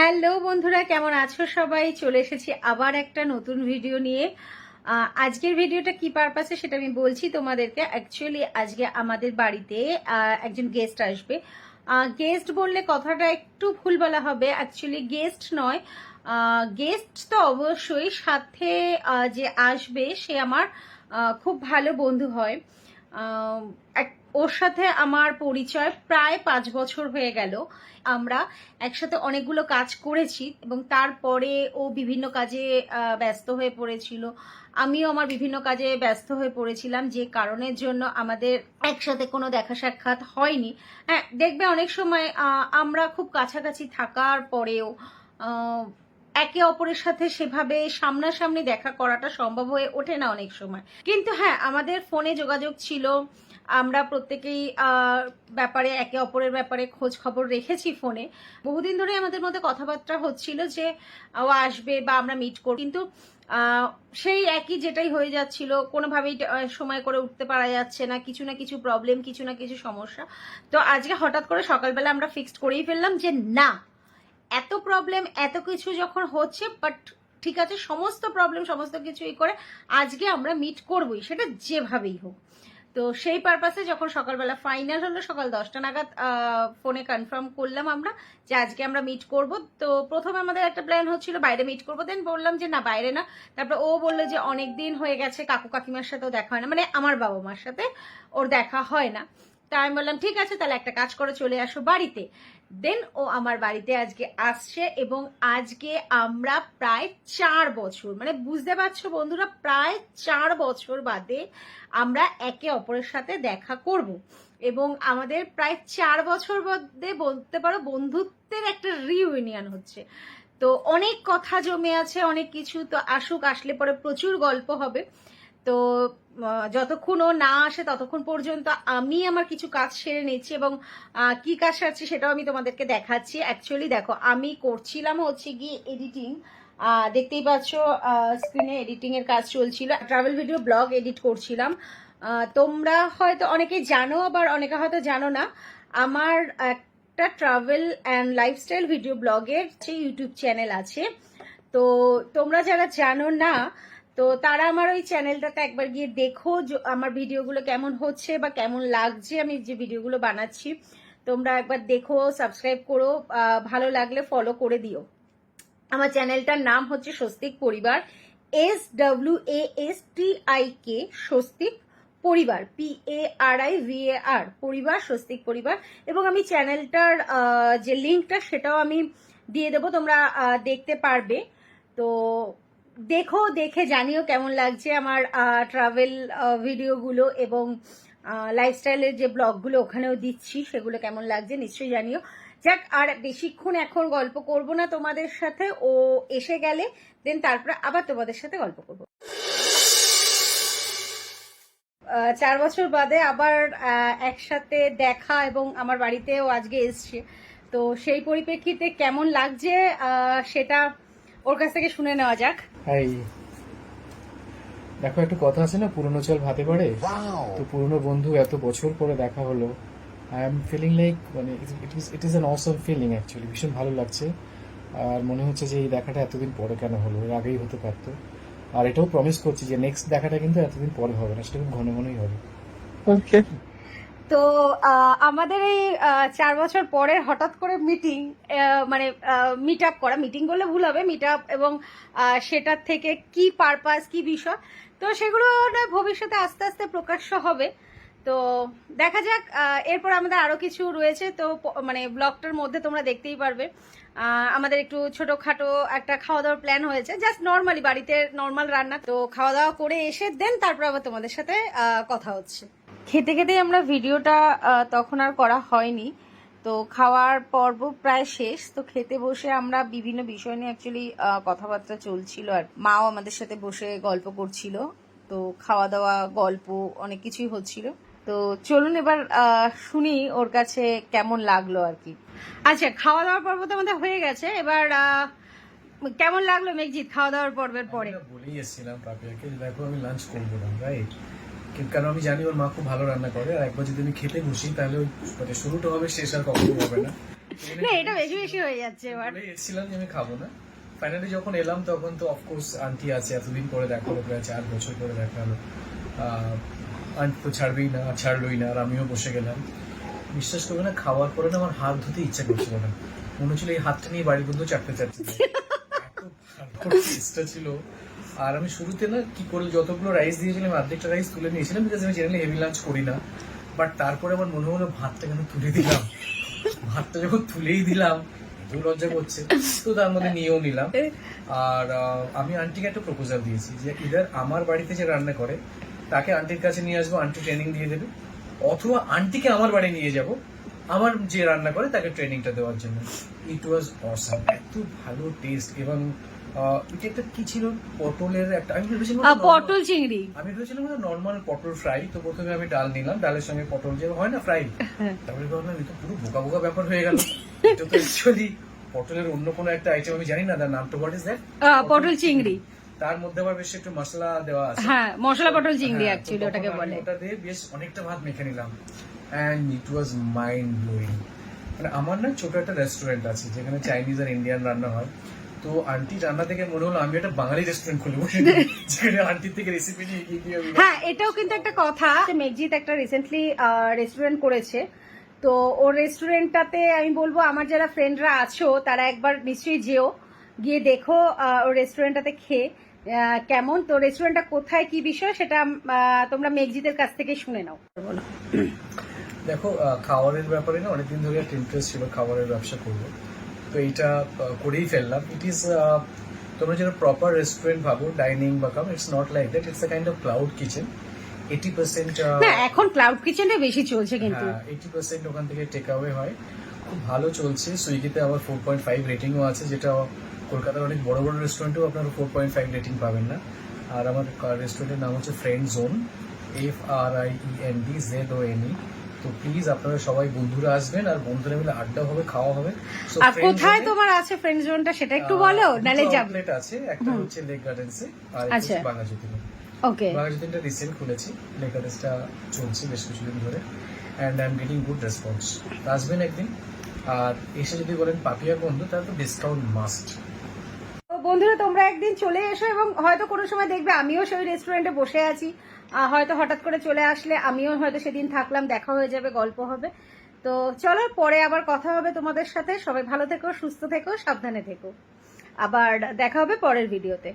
Hello বন্ধুরা, কেমন আছো সবাই? চলে এসেছি আবার একটা নতুন ভিডিও নিয়ে। আজকের ভিডিওটা কি পারপাসে সেটা আমি বলছি তোমাদেরকে। অ্যাকচুয়ালি আজকে আমাদের বাড়িতে একজন গেস্ট আসবে। গেস্ট বললে কথাটা একটু ভুল বলা হবে। অ্যাকচুয়ালি গেস্ট নয়। গেস্ট তো অবশ্যই সাথে যে আসবে, সে আমার খুব ভালো বন্ধু হয়। এক- ওর সাথে আমার পরিচয় প্রায় পাঁচ বছর হয়ে গেল। আমরা একসাথে অনেকগুলো কাজ করেছি এবং তারপরে ও বিভিন্ন কাজে ব্যস্ত হয়ে পড়েছিল। আমিও আমার বিভিন্ন কাজে ব্যস্ত হয়ে পড়েছিলাম যে কারণের জন্য আমাদের একসাথে কোনো দেখা সাক্ষাৎ হয়নি। হ্যাঁ দেখবে অনেক সময় আমরা খুব কাছাকাছি থাকার পরেও একে অপরের সাথে সেভাবে সামনাসামনি দেখা করাটা সম্ভব হয়ে ওঠে না অনেক সময়। কিন্তু হ্যাঁ আমাদের ফোনে যোগাযোগ ছিল। আমরা প্রত্যেকেই ব্যাপারে, একে অপরের ব্যাপারে খোঁজ খবর রেখেছি ফোনে। বহুদিন ধরে আমাদের মধ্যে কথাবার্তা হচ্ছিল যে, ও আসবে বা আমরা মিট করব। কিন্তু সেই একই যেটাই হয়ে যাচ্ছিল, কোনোভাবেই সময় করে উঠতে পারা যাচ্ছে না। কিছু না কিছু প্রবলেম কিছু না কিছু সমস্যা। তো আজকে হঠাৎ করে সকালবেলা আমরা ফিক্সড করেই ফেললাম যে, না, এত প্রবলেম এত কিছু যখন হচ্ছে বাট ঠিক আছে, সমস্ত প্রবলেম সমস্ত কিছুই করে আজকে আমরা মিট করবই। সেটা যেভাবেই হোক। তো সেই পারপাসে যখন সকালবেলা ফাইনাল হলো, সকাল দশটা নাগাদ ফোনে কনফার্ম করলাম আমরা যে আজকে আমরা মিট করব। তো প্রথমে আমাদের একটা প্ল্যান হচ্ছিল, বাইরে মিট করব। দেন বললাম যে, না, বাইরে না। তারপর ও বলল যে অনেক দিন হয়ে গেছে, কাকু কাকিমার সাথেও দেখা হয় না। মানে আমার বাবা মার সাথে ওর দেখা হয় না। তা আমি বললাম, ঠিক আছে, তাহলে একটা কাজ করে, চলে আসো বাড়িতে। দেন ও আমার বাড়িতে আজকে আসছে এবং আজকে আমরা প্রায় চার বছর মানে বুঝতে পারছ বন্ধুরা, প্রায় চার বছর বাদে আমরা একে অপরের সাথে দেখা করব। এবং আমাদের প্রায় চার বছর বাদে বলতে পারো বন্ধুত্বের একটা রিউনিয়ন হচ্ছে। তো অনেক কথা জমে আছে, অনেক কিছু, তো আসুক, আসলে পরে প্রচুর গল্প হবে। তো যতক্ষণ ও না আসে ততক্ষণ পর্যন্ত আমি আমার কিছু কাজ সেরে নিচ্ছি এবং কি কাজ সারছি সেটাও আমি তোমাদেরকে দেখাচ্ছি। অ্যাকচুয়ালি দেখো, আমি করছিলাম হচ্ছে গিয়ে এডিটিং দেখতেই পাচ্ছ স্ক্রিনে এডিটিং এর কাজ চলছিল। ট্রাভেল ভিডিও ব্লগ এডিট করছিলাম। তোমরা হয়তো অনেকে জানো, আবার অনেকে হয়তো জানো না, আমার একটা ট্রাভেল অ্যান্ড লাইফস্টাইল ভিডিও ব্লগের যে ইউটিউব চ্যানেল আছে। তো তোমরা যারা জানো না তো তারা আমার ওই চ্যানেলটাতে একবার গিয়ে দেখো আমার ভিডিওগুলো কেমন হচ্ছে বা কেমন লাগছে আমি যে ভিডিওগুলো বানাচ্ছি। তোমরা একবার দেখো সাবস্ক্রাইব করো ভালো লাগলে ফলো করে দিও। আমার চ্যানেলটার নাম হচ্ছে Swastik Parivar S W A S T I K Swastik Parivar P A R I V A R Parivar, Swastik Parivar. এবং আমি চ্যানেলটার যে লিঙ্কটা সেটাও আমি দিয়ে দেবো, তোমরা দেখতে পারবে। তো দেখো, দেখে জানিও কেমন লাগছে আমার ট্রাভেল ভিডিওগুলো এবং লাইফস্টাইলের যে ব্লগগুলো ওখানেও দিচ্ছি, সেগুলো কেমন লাগছে নিশ্চয়ই জানিও। যাক, আর বেশিক্ষণ এখন গল্প করব না তোমাদের সাথে, ও এসে গেলে দেন তারপরে আবার তোমাদের সাথে গল্প করব। চার বছর বাদে আবার একসাথে দেখা এবং আমার বাড়িতেও আজকে এসছে। তো সেই পরিপ্রেক্ষিতে কেমন লাগছে সেটা ওর কাছ থেকে শুনে নেওয়া যাক। হাই দেখো একটা কথা আছে না পুরনো চাল ভাতে পারে? তো পুরনো বন্ধু এত বছর পরে দেখা হলো। আই এম ফিলিং লাইক মানে it is it is an awesome feeling actually ভীষণ ভালো লাগছে। আর মনে হচ্ছে যে এই দেখাটা এতদিন পরে কেন হলো এর আগেই হতে পারতো। আর এটাও প্রমিস করছি যে নেক্সট দেখাটা কিন্তু এতদিন পরে হবে না সেটা খুব ঘন ঘনই হবে। তো আমাদের এই চার বছর পরে হঠাৎ করে মিটিং মানে মিট আপ করা মিটিং করলে ভুল হবে মিট আপ এবং সেটার থেকে কি পারপাস কি বিষয়, তো সেগুলো ভবিষ্যতে আস্তে আস্তে প্রকাশ্য হবে। তো দেখা যাক এরপর আমাদের আরও কিছু রয়েছে, তো মানে ব্লগটার মধ্যে তোমরা দেখতেই পারবে। আমাদের একটু ছোটখাটো একটা খাওয়া দাওয়ার প্ল্যান হয়েছে জাস্ট নর্মালি বাড়িতে নর্মাল রান্না, তো খাওয়া দাওয়া করে এসে দেন তারপর আবার তোমাদের সাথে কথা হচ্ছে। খেতে খেতে আমরা ভিডিওটা তখন আর করা হয়নি। তো খাওয়ার পর্ব প্রায় শেষ। তো খেতে বসে আমরা বিভিন্ন বিষয় নিয়ে অ্যাকচুয়ালি কথাবার্তা চলছিল আর মাও আমাদের সাথে বসে গল্প করছিল। তো খাওয়া দাওয়া গল্প অনেক কিছুই হচ্ছিল। তো চলুন এবার শুনি ওর কাছে কেমন লাগল আর কি। আচ্ছা খাওয়া দাওয়ার পর্ব তো আমাদের হয়ে গেছে। এবার কেমন লাগল মেঘজিৎ খাওয়া দাওয়ার পর্বের পরে? বলেই এসেছিলাম পাপিয়াকে দেখো আমি লাঞ্চ করব না রাইট কারণ আমি জানি ওর মা খুব ভালো রান্না করে আর একবার যদি আমি খেতে বসি তাহলে ওই মানে শুরুটা হবে শেষ আর কখনো হবে না। না এটা বেশি বেশি হয়ে যাচ্ছে এবার। এসেছিলাম যে আমি খাব না। ফাইনালি যখন এলাম তখন তো অফকোর্স আন্টি আছে এতদিন পরে দেখা হলো প্রায় চার বছর পরে দেখা হলো আন্টি তো ছাড়বেই না ছাড়লোই না আর আমিও বসে গেলাম। বিশ্বাস করবে না খাওয়ার পরে না আমার হাত ধুতে ইচ্ছা করছিল না। মনে হচ্ছিল এই হাতটা নিয়ে বাড়ির বন্ধু চাপতে চাপতে। এত ভালো ছিল। আর আমি শুরুতে না কি করে, যতগুলো রাইস দিয়েছিলাম অর্ধেকটা রাইস তুলে নিয়েছিলাম বিকজ আমি জেনারেলি হেভি লাঞ্চ করি না। বাট তারপরে আমার মনে হলো ভাতটা কেন তুলে দিলাম। ভাতটা যখন তুলেই দিলাম লজ্জা করছে। তো তার মধ্যে নিয়েও নিলাম। আর আমি আন্টিকে একটা প্রপোজাল দিয়েছি যে ইদার আমার বাড়িতে যে রান্না করে, তাকে আন্টির কাছে নিয়ে আসব আন্টি ট্রেনিং দিয়ে দেবে, অথবা আন্টিকে আমার বাড়ি নিয়ে যাব, আমার যে রান্না করে তাকে ট্রেনিংটা দেওয়ার জন্য। ইট ওয়াজ অসাম এত ভালো টেস্ট এবং এটা একটা কি ছিল? পটলের একটা আমি ভেবেছিলাম পটল চিংড়ি। আমি ভেবেছিলাম নর্মাল পটল ফ্রাই তো প্রথমে আমি ডাল নিলাম ডালের সঙ্গে পটল যে হয় না ফ্রাই হ্যাঁ। তারপরে ভাবলাম এটা পুরো বোকা বোকা ব্যাপার হয়ে গেল। এটা তো অ্যাকচুয়ালি পটলের অন্য কোনো একটা আইটেম আমি জানি না তার নামটা হোয়াট ইজ দ্যাট পটল চিংড়ি। তার মধ্যে আবার বেশ একটু মশলা দেওয়া আছে। হ্যাঁ মশলা পটল চিংড়ি অ্যাকচুয়ালি ওটাকে বলে। ওটা দিয়ে বেশ অনেকটা ভাত মেখে নিলাম। And it was mind blowing মানে আমার না ছোট একটা রেস্টুরেন্ট আছে যেখানে চাইনিজ আর ইন্ডিয়ান রান্না হয়। তো আন্টি রান্না থেকে মনে হলো আমি একটা বাঙালি রেস্টুরেন্ট খুলবো। যেখানে আন্টির থেকে রেসিপি নিয়ে গিয়ে গিয়ে আমি হ্যাঁ এটাও কিন্তু একটা কথা মেঘজিৎ একটা রিসেন্টলি রেস্টুরেন্ট করেছে। তো ওর রেস্টুরেন্টটাতে আমি বলব আমার যারা ফ্রেন্ডরা আছো তারা একবার নিশ্চয়ই যেও গিয়ে দেখো ওর রেস্টুরেন্টটাতে খেয়ে কেমন। তো রেস্টুরেন্টটা কোথায় কি বিষয় সেটা তোমরা মেঘজিতের কাছ থেকে শুনে নাও। দেখো খাবারের ব্যাপারে না অনেকদিন ধরে একটা ইন্টারেস্ট ছিল খাবারের ব্যবসা করব। তো এইটা করেই ফেললাম। ইট ইজ তোমরা যেটা প্রপার রেস্টুরেন্ট ভাবো ডাইনিং বা come it's not like that it's a kind of cloud kitchen eighty percent এখন ক্লাউড কিচেনে বেশি চলছে কিন্তু। হ্যাঁ এইটি পার্সেন্ট ওখান থেকে টেক অ্যাওয়ে হয়। খুব ভালো চলছে। সুইগিতে আবার ফোর পয়েন্ট ফাইভ রেটিংও আছে যেটা কলকাতার অনেক বড় বড় রেস্টুরেন্টেও আপনারা ফোর পয়েন্ট ফাইভ রেটিং পাবেন না। আর আমার রেস্টুরেন্টের নাম হচ্ছে friend zone F R I E N D Z O N E তো প্লিজ আপনারা সবাই বন্ধুরা আসবেন আর বন্ধুরা মিলে আড্ডা হবে খাওয়া হবে। আর কোথায় তোমার আছে ফ্রেন্ড জোনটা সেটা একটু বলো নালে যাব। আছে একটা হচ্ছে লেক গার্ডেন্সে আর একটা আচ্ছা। বাঘাযতীনে ওকে। বাঘাযতীনটা রিসেন্ট খুলেছি লেক গার্ডেন্সটা চলছে বেশ কিছুদিন ধরে and I am getting good response আসবেন একদিন আর এসে যদি বলেন পাপিয়া বন্ধু তাহলে তো ডিসকাউন্ট মাস্ট বন্ধুরা, তোমরা একদিন চলে এসো এবং হয়তো কোনো সময় দেখবে আমিও সেই রেস্টুরেন্টে বসে আছি। হয়তো হঠাৎ করে চলে আসলে আমিও হয়তো সেদিন থাকলাম, দেখা হয়ে যাবে, গল্প হবে। তো চলো, পরে আবার কথা হবে তোমাদের সাথে। সবাই ভালো থেকো, সুস্থ থেকো, সাবধানে থেকো। আবার দেখা হবে পরের ভিডিওতে